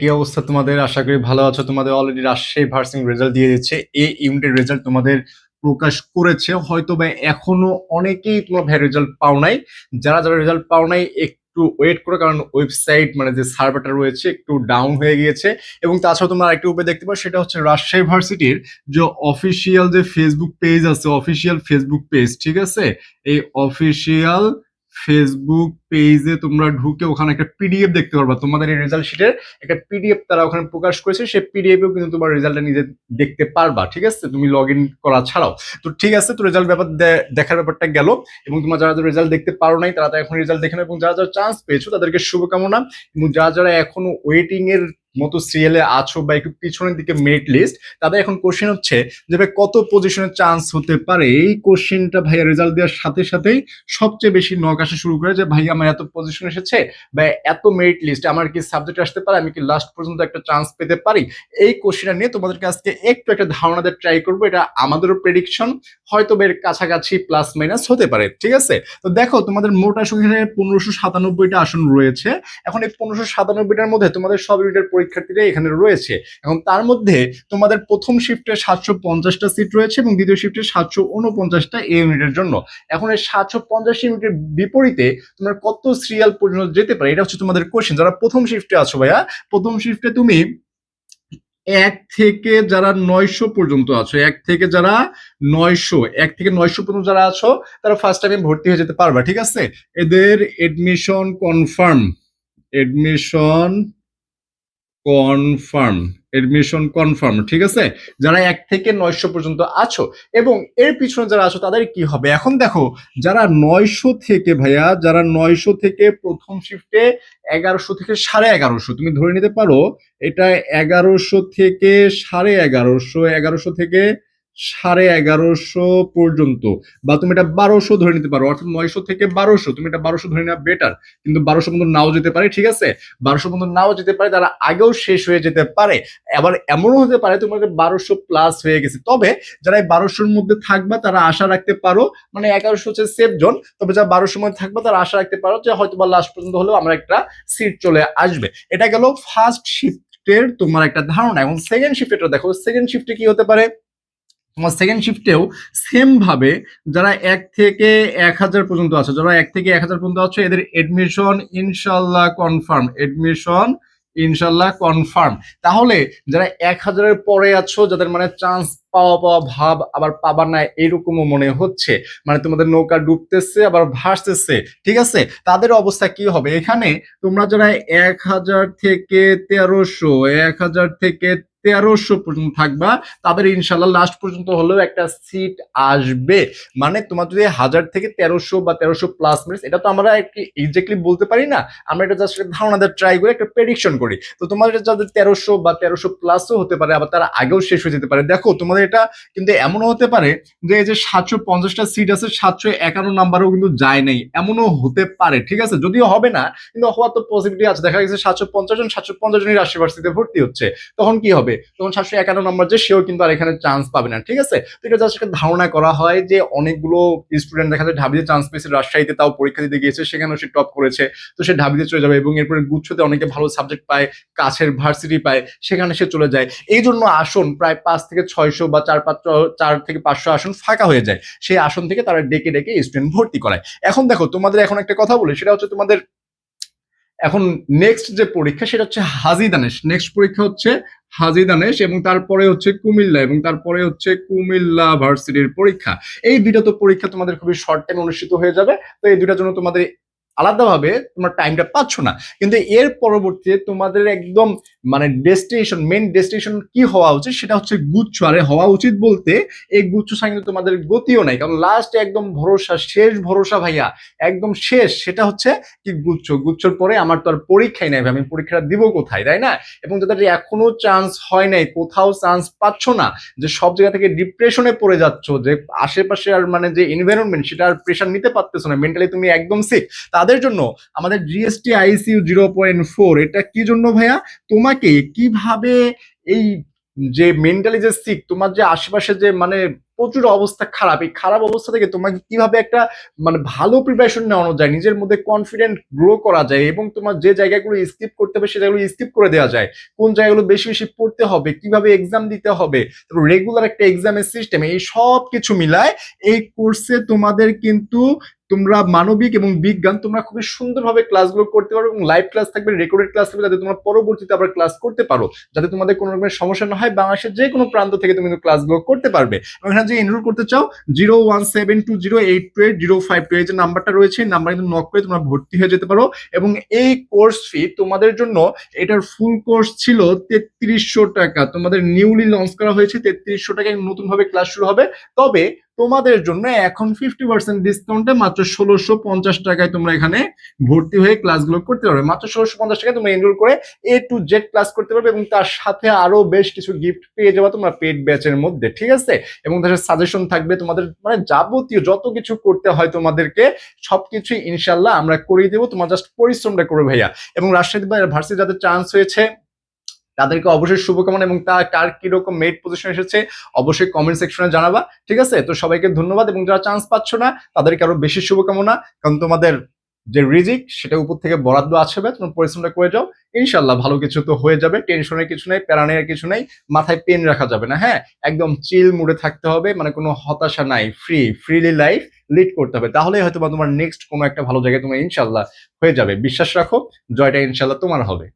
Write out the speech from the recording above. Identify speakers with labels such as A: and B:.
A: কি অবস্থা তোমাদের? আশা করি ভালো আছো। তোমাদের অলরেডি রাজশাহী ভার্সিং রেজাল্ট দিয়ে দিচ্ছে। এই ইউনিটের রেজাল্ট তোমাদের প্রকাশ করেছে। হয়তো বা এখনও অনেকেই তোমার ভাই রেজাল্ট পাও নাই। যারা যারা রেজাল্ট পাও নাই, একটু ওয়েট করো, কারণ ওয়েবসাইট মানে যে সার্ভারটা রয়েছে, একটু ডাউন হয়ে গিয়েছে। এবং তাছাড়া তোমরা আরেকটু উপায় দেখতে পারো সেটা হচ্ছে রাজশাহী ভার্সিটির যে অফিসিয়াল যে ফেসবুক পেজ আছে অফিসিয়াল ফেসবুক পেজ ঠিক আছে? এই অফিসিয়াল ফেসবুক পেজে তোমরা ঢুকে ওখানে একটা পিডিএফ দেখতে পারবা। তোমাদের এই রেজাল্ট শিটের একটা পিডিএফ তারা ওখানে প্রকাশ করেছে, সেই পিডিএফেও কিন্তু তোমার রেজাল্টটা নিজে দেখতে পারবা, ঠিক আছে? তুমি লগ ইন করা ছাড়াও। তো ঠিক আছে, তো রেজাল্ট ব্যাপার দেখার ব্যাপারটা গেল এবং তোমরা যারা যারা রেজাল্ট দেখতে পারো নাই, তারা এখন রেজাল্ট দেখে এবং যারা যারা চান্স পেয়েছ তাদেরকে শুভকামনা এবং যারা যারা এখনও ওয়েটিং এর মতো সিরিয়ালে আছো বা একটু পিছনের দিকে মেরিট লিস্ট তাদের এখন কোশ্চেন হচ্ছে যে ভাই কত পজিশনের চান্স হতে পারে? এই কোশ্চেনটা ভাইয়া রেজাল্ট দেওয়ার সাথে সাথেই সবচেয়ে বেশি নক আসা শুরু করে যে, ভাই, আমার এত পজিশন এসেছে বা এত মেরিট লিস্ট আমার কি সাবজেক্ট আসতে পারে? আমি কি লাস্ট পর্যন্ত একটা চান্স পেতে পারি? এই কোশ্চেনটা নিয়ে তোমাদেরকে আজকে একটু একটা ধারণা দিয়ে ট্রাই করব। এটা আমাদেরও প্রেডিকশন হয়তো বের কাছাকাছি প্লাস মাইনাস হতে পারে, ঠিক আছে? তো দেখো, তোমাদের মোট আসন পনেরোশো সাতানব্বইটা আসন রয়েছে। এখন এই পনেরোশো সাতানব্বইটার মধ্যে তোমাদের সব ইউনিটের পরীক্ষার্থীরা এখানে রয়েছে এবং তার মধ্যে তোমাদের প্রথম শিফটে সাতশো পঞ্চাশটা সিট রয়েছে এবং দ্বিতীয় শিফটে সাতশো উনপঞ্চাশটা এ ইউনিটের জন্য। এখন এই সাতশো পঞ্চাশ ইউনিটের বিপরীতে তোমরা কত সিরিয়াল পর্যন্ত যেতে পারে, এটা হচ্ছে তোমাদের কোশ্চেন যারা প্রথম শিফটে আছো ভাইয়া, প্রথম শিফটে তুমি এক থেকে যারা নয়শো পর্যন্ত আছো, এক থেকে যারা নয়শো, এক থেকে নয়শো পর্যন্ত যারা আছো, তারা ফার্স্ট টাইমে ভর্তি হয়ে যেতে পারবা, ঠিক আছে? এদের admission confirm admission confirm admission confirm, ঠিক আছে? যারা এক থেকে নয়শো পর্যন্ত আছো এবং এর পিছনে যারা আছো, তাদের কি হবে? এখন দেখো, যারা নয়শো থেকে ভাইয়া, যারা নয়শো থেকে প্রথম শিফটে এগারোশো থেকে সাড়ে এগারোশো, তুমি ধরে নিতে পারো, এটা এগারোশো থেকে সাড়ে এগারোশো এগারোশো থেকে সাড়ে এগারোশো পর্যন্ত। বা তুমি এটা বারোশো ধরে নিতে পারো, অর্থাৎ নয়শো থেকে বারোশো। তুমি এটা বারোশো ধরে নেওয়া বেটার কিন্তু বারোশো পর্যন্ত নাও যেতে পারে, ঠিক আছে? বারোশো পর্যন্ত নাও যেতে পারে, তারা আগেও শেষ হয়ে যেতে পারে। আবার এমনও হতে পারে, তোমার বারোশো প্লাস হয়ে গেছে। তবে যারা এই বারোশোর মধ্যে থাকবা, তারা আশা রাখতে পারো মানে এগারোশো হচ্ছে সেফ জোন তবে যারা বারোশোর মধ্যে থাকবা, তারা আশা রাখতে পারো যে হয়তো বা লাস্ট পর্যন্ত হলেও আমার একটা সিট চলে আসবে। এটা গেল ফার্স্ট শিফটের তোমার একটা ধারণা। এবং সেকেন্ড শিফটেটা দেখো সেকেন্ড শিফটে কি হতে পারে? সেকেন্ড শিফটেও সেম ভাবে যারা এক থেকে এক হাজার পর্যন্ত আছে, যারা এক থেকে এক হাজার পর্যন্ত আছে, এদের এডমিশন ইনশাল্লাহ কনফার্ম এডমিশন ইনশাল্লাহ কনফার্ম তাহলে যারা এক হাজারের পরে আছো, যাদের মানে চান্স পাওয়া পাওয়া ভাব আবার পাবার না এরকমও মনে হচ্ছে। মানে তোমাদের নৌকা ডুবতেছে, আবার ভাসতেছে, ঠিক আছে? তাদের অবস্থা কি হবে? এখানে তোমরা যারা এক হাজার থেকে তেরোশো, এক হাজার থেকে তেরোশো পর্যন্ত থাকবা। তাদের ইনশাল্লাহ লাস্ট পর্যন্ত হলেও একটা সিট আসবে। মানে তোমার যদি হাজার থেকে তেরোশো বা তেরোশো প্লাস মিনিটস এটা তো আমরা এক্স্যাক্টলি বলতে পারি না। আমরা এটা জাস্ট ধারণা ট্রাই করে একটা প্রেডিকশন করি। তো তোমাদের যাদের তেরোশো বা তেরোশো প্লাসও হতে পারে, আবার তারা আগেও শেষ হয়ে যেতে পারে। দেখো, তোমাদের এটা কিন্তু এমনও হতে পারে যে এই যে সাতশো পঞ্চাশটা সিট আছে, সাতশো একান্ন নাম্বারও কিন্তু যায় নাই। এমনও হতে পারে, ঠিক আছে? যদিও হবে না, কিন্তু হওয়ার তো পসিবিলিটি আছে। দেখা গেছে সাতশো পঞ্চাশ জন, সাতশো পঞ্চাশ জনের রাশি ভার্সিটিতে ভর্তি হচ্ছে। তখন কি হবে? তখন সাতশো একান্ন নম্বর যে সেও কিন্তু আর এখানে চান্স পাবে না, ঠিক আছে? তো এটা জাস্ট ধারণা করা হয় যে অনেকগুলো স্টুডেন্ট দেখা যায় ঢাবিতে চান্স পেয়েছে, রাজশাহীতে তাও পরীক্ষা দিতে গিয়েছে, সেখানেও সে টপ করেছে। তো সে ঢাবিতে চলে যাবে এবং এরপরে গুচ্ছতে অনেকে ভালো সাবজেক্ট পায়, কাছের ভার্সিটি পায়, সেখানে সে চলে যায়। এই জন্য আসন প্রায় পাঁচ থেকে ছয়শো বা চার পাঁচ, চার থেকে পাঁচশো আসন ফাঁকা হয়ে যায়। সেই আসন থেকে তারা ডেকে ডেকে স্টুডেন্ট ভর্তি করায়। এখন দেখো, তোমাদের এখন একটা কথা বলি, সেটা হচ্ছে তোমাদের এখন নেক্সট যে পরীক্ষা, সেটা হচ্ছে হাজি দানেশ। নেক্সট পরীক্ষা হচ্ছে হাজি দানেশ এবং তারপরে হচ্ছে কুমিল্লা এবং তারপরে হচ্ছে কুমিল্লা ভার্সিটির পরীক্ষা। এই দুইটা তো পরীক্ষা তোমাদের খুবই শর্ট টাইম অনুষ্ঠিত হয়ে যাবে। তো এই দুইটার জন্য তোমাদের আলাদাভাবে তোমার টাইমটা পাচ্ছ না। কিন্তু এর পরবর্তীতে তোমাদের একদম মানে ডেস্টিনেশন মেন ডেস্টিনেশন কি হওয়া উচিত সেটা হচ্ছে গুচ্ছ আরে হওয়া উচিত বলতে এই গুচ্ছ কিন্তু তোমাদের গতিও নাই। কারণ লাস্ট একদম ভরসা, শেষ ভরসা ভাইয়া, একদম শেষ। সেটা হচ্ছে কি গুচ্ছ? গুচ্ছর পরে আমার তো আর পরীক্ষাই নাই আমি পরীক্ষাটা দিব কোথায়, তাই না? এবং যাদের এখনও চান্স হয় নাই, কোথাও চান্স পাচ্ছ না, যে সব জায়গা থেকে ডিপ্রেশনে পড়ে যাচ্ছ, যে আশেপাশে আর মানে যে এনভায়রনমেন্ট সেটা আর প্রেশার নিতে পারতেছো না মেন্টালি তুমি একদম সিক তাদের জন্য, আমাদের GST ICU zero point four এটা কি জন্য ভাইয়া? তোমাকে কীভাবে এই যে মেন্টালি যে সিক তোমার যে আশেপাশে যে মানে প্রচুর অবস্থা খারাপ, এই খারাপ অবস্থা থেকে তোমাকে কীভাবে একটা মানে ভালো প্রিপারেশন নেওয়ানো যায়, নিজের মধ্যে কনফিডেন্ট গ্রো করা যায় এবং তোমার যে জায়গাগুলো স্কিপ করতে হবে সে জায়গাগুলো স্কিপ করে দেওয়া যায়, কোন জায়গাগুলো বেশি বেশি পড়তে হবে, কীভাবে এক্সাম দিতে হবে রেগুলার একটা এক্সামের সিস্টেম এই সব কিছু মিলায় এই কোর্সে তোমাদের কিন্তু তোমরা মানবিক এবং বিজ্ঞান তোমরা খুবই সুন্দরভাবে ক্লাসগুলো করতে পারো এবং লাইভ ক্লাস থাকবে রেকর্ডেড ক্লাস থাকবে, যাতে তোমরা পরবর্তীতে আবার ক্লাস করতে পারো। যাতে তোমাদের কোনো রকমের সমস্যা না হয়, বাংলাদেশের যে কোনো প্রান্ত থেকে তুমি ক্লাসগুলো করতে পারবে। এবং এখানে যে এনরোল করতে চাও zero one seven two zero eight two eight zero five two এই যে নাম্বারটা রয়েছে নাম্বার কিন্তু নক করে তোমরা ভর্তি হয়ে যেতে পারো। এবং এই কোর্স ফি তোমাদের জন্য এটার ফুল কোর্স ছিল তেত্রিশশো টাকা। তোমাদের নিউলি লঞ্চ করা হয়েছে, তেত্রিশশো টাকায় নতুনভাবে ক্লাস শুরু হবে। তবে তোমাদের জন্য এখন ফিফটি পার্সেন্ট ডিসকাউন্টে মাত্র ষোলোশো পঞ্চাশ টাকায় তোমরা এখানে ভর্তি হয়ে ক্লাসগুলো করতে পারবে। মাত্র ষোলোশো পঞ্চাশ টাকায় তোমরা এনরোল করে এ টু জেড ক্লাস করতে পারবে এবং তার সাথে আরও বেশ কিছু গিফট পেয়ে যাবে তোমরা পেড ব্যাচের মধ্যে, ঠিক আছে? এবং তার সাজেশন থাকবে তোমাদের মানে যাবতীয় যত কিছু করতে হয় তোমাদেরকে সবকিছুই ইনশাল্লাহ আমরা করিয়ে দেবো। তোমার জাস্ট পরিশ্রমটা করবে ভাইয়া। এবং রাজশাহী ভার্সিটি যাদের চান্স হয়েছে তাদেরকে অবশ্যই শুভকামনা এবং তার কার কীরকম মেড পজিশন এসেছে অবশ্যই কমেন্ট সেকশনে জানাবা, ঠিক আছে? তো সবাইকে ধন্যবাদ এবং যারা চান্স পাচ্ছ না, তাদেরকে আরও বেশি শুভকামনা। কারণ তোমাদের যে রিজিক, সেটা উপর থেকে বরাদ্দ আছে বা তোমার পরিশ্রমটা করে যাও। ইনশাল্লাহ ভালো কিছু তো হয়ে যাবে টেনশনের কিছু নেই প্যারানের কিছু নেই, মাথায় পেন রাখা যাবে না হ্যাঁ? একদম চিল মুডে থাকতে হবে মানে কোনো হতাশা নাই ফ্রি ফ্রিলি লাইফ লিড করতে হবে। তাহলেই হয়তো তোমার নেক্সট কোনো একটা ভালো জায়গায় তোমার ইনশাল্লাহ হয়ে যাবে। বিশ্বাস রাখো, জয়টা ইনশাল্লাহ তোমার হবে।